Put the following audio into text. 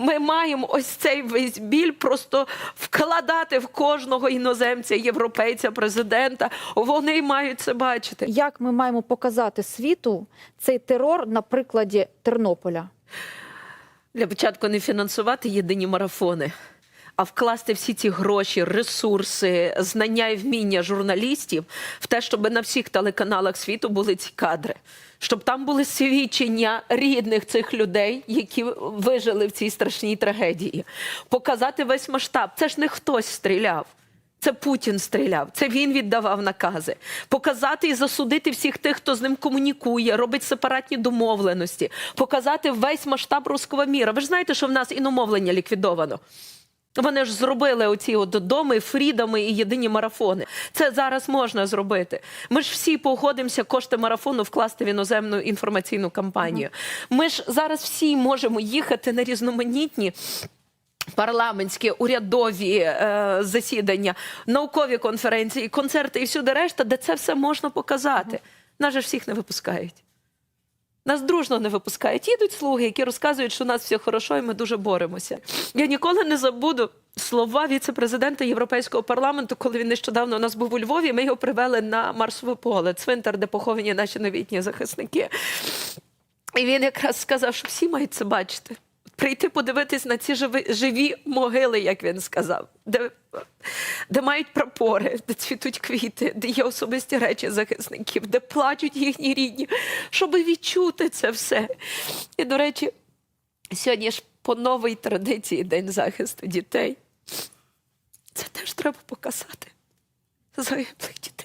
Ми маємо ось цей весь біль просто вкладати в кожного іноземця, європейця, президента. Вони мають це бачити. Як ми маємо показати світу цей терор на прикладі Тернополя? Для початку не фінансувати єдині марафони, а вкласти всі ці гроші, ресурси, знання і вміння журналістів в те, щоб на всіх телеканалах світу були ці кадри, щоб там були свідчення рідних цих людей, які вижили в цій страшній трагедії. Показати весь масштаб. Це ж не хтось стріляв. Це Путін стріляв, це він віддавав накази. Показати і засудити всіх тих, хто з ним комунікує, робить сепаратні домовленості, показати весь масштаб руського міра. Ви ж знаєте, що в нас іномовлення ліквідовано. Вони ж зробили оці от доми, фрідами і єдині марафони. Це зараз можна зробити. Ми ж всі погодимося кошти марафону вкласти в іноземну інформаційну кампанію. Ми ж зараз всі можемо їхати на різноманітні парламентські урядові е, засідання, наукові конференції, концерти і всюди решта, де це все можна показати. Нас же всіх не випускають. Нас дружно не випускають. Їдуть слуги, які розказують, що у нас все хорошо, і ми дуже боремося. Я ніколи не забуду слова віце-президента Європейського парламенту, коли він нещодавно у нас був у Львові. Ми його привели на Марсове поле, цвинтар, де поховані наші новітні захисники. І він якраз сказав, що всі мають це бачити. Прийти подивитись на ці живі, живі могили, як він сказав, де, де мають прапори, де цвітуть квіти, де є особисті речі захисників, де плачуть їхні рідні, щоб відчути це все. І, до речі, сьогодні ж по новій традиції День захисту дітей. Це теж треба показати загиблих дітей.